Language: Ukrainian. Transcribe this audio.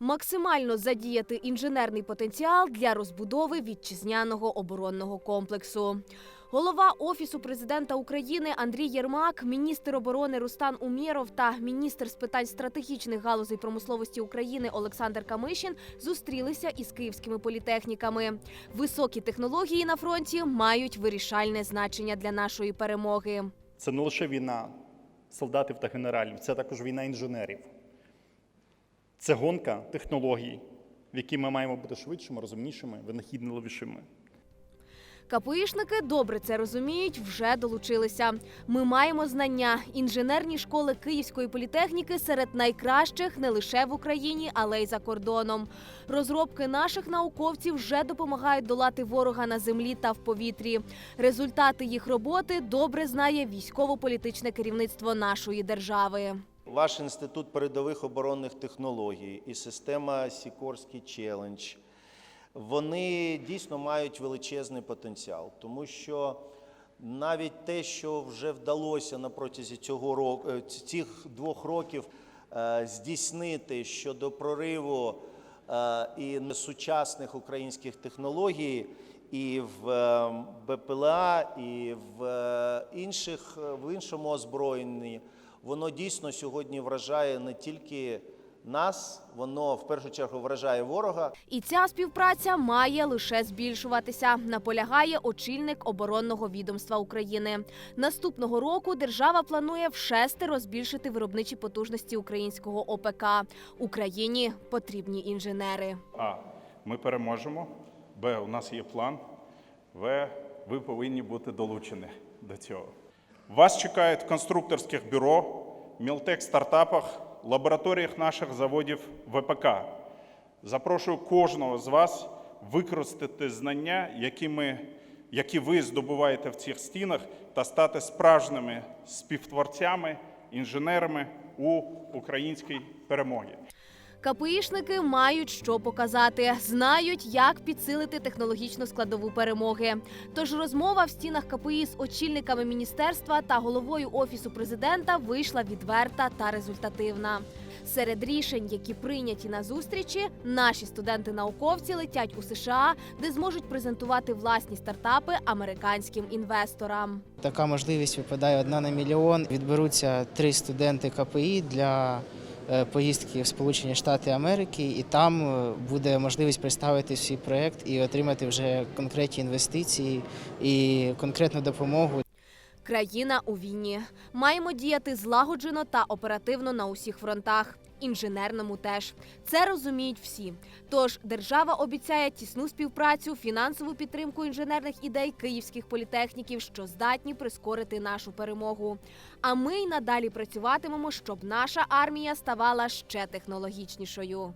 максимально задіяти інженерний потенціал для розбудови вітчизняного оборонного комплексу. Голова офісу президента України Андрій Єрмак, міністр оборони Рустан Умєров та міністр з питань стратегічних галузей промисловості України Олександр Камишин зустрілися із київськими політехніками. Високі технології на фронті мають вирішальне значення для нашої перемоги. Це не лише війна солдатів та генералів, це також війна інженерів. Це гонка технологій, в якій ми маємо бути швидшими, розумнішими, винахідливішими. КПІшники добре це розуміють, вже долучилися. Ми маємо знання. Інженерні школи Київської політехніки серед найкращих не лише в Україні, але й за кордоном. Розробки наших науковців вже допомагають долати ворога на землі та в повітрі. Результати їх роботи добре знає військово-політичне керівництво нашої держави. Ваш інститут передових оборонних технологій і система Сікорський челендж, вони дійсно мають величезний потенціал, тому що навіть те, що вже вдалося на протязі цього року, е, цих двох років е, здійснити щодо прориву е, і сучасних українських технологій, і в е, БПЛА, і в інших в іншому озброєнні, воно дійсно сьогодні вражає не тільки нас, воно в першу чергу вражає ворога. І ця співпраця має лише збільшуватися. Наполягає очільник оборонного відомства України. Наступного року держава планує вшестеро збільшити виробничі потужності українського ОПК. Україні потрібні інженери. А. Ми переможемо. Б. У нас є план. В. Ви повинні бути долучені до цього. Вас чекають в конструкторських бюро, мілтек стартапах, лабораторіях наших заводів ВПК. Запрошую кожного з вас використати знання, які, ми, які ви здобуваєте в цих стінах, та стати справжніми співтворцями, інженерами у українській перемогі. КПІшники мають що показати, знають, як підсилити технологічну складову перемоги. Тож розмова в стінах КПІ з очільниками міністерства та головою офісу президента вийшла відверта та результативна. Серед рішень, які прийняті на зустрічі, наші студенти-науковці летять у США, де зможуть презентувати власні стартапи американським інвесторам. Така можливість випадає одна на мільйон. Відберуться три студенти КПІ для поїздки в Сполучені Штати Америки, і там е, буде можливість представити свій проект і отримати вже конкретні інвестиції і конкретну допомогу. Країна у війні. Маємо діяти злагоджено та оперативно на усіх фронтах. Інженерному теж це розуміють всі. Тож держава обіцяє тісну співпрацю, фінансову підтримку інженерних ідей київських політехніків, що здатні прискорити нашу перемогу. А ми й надалі працюватимемо, щоб наша армія ставала ще технологічнішою.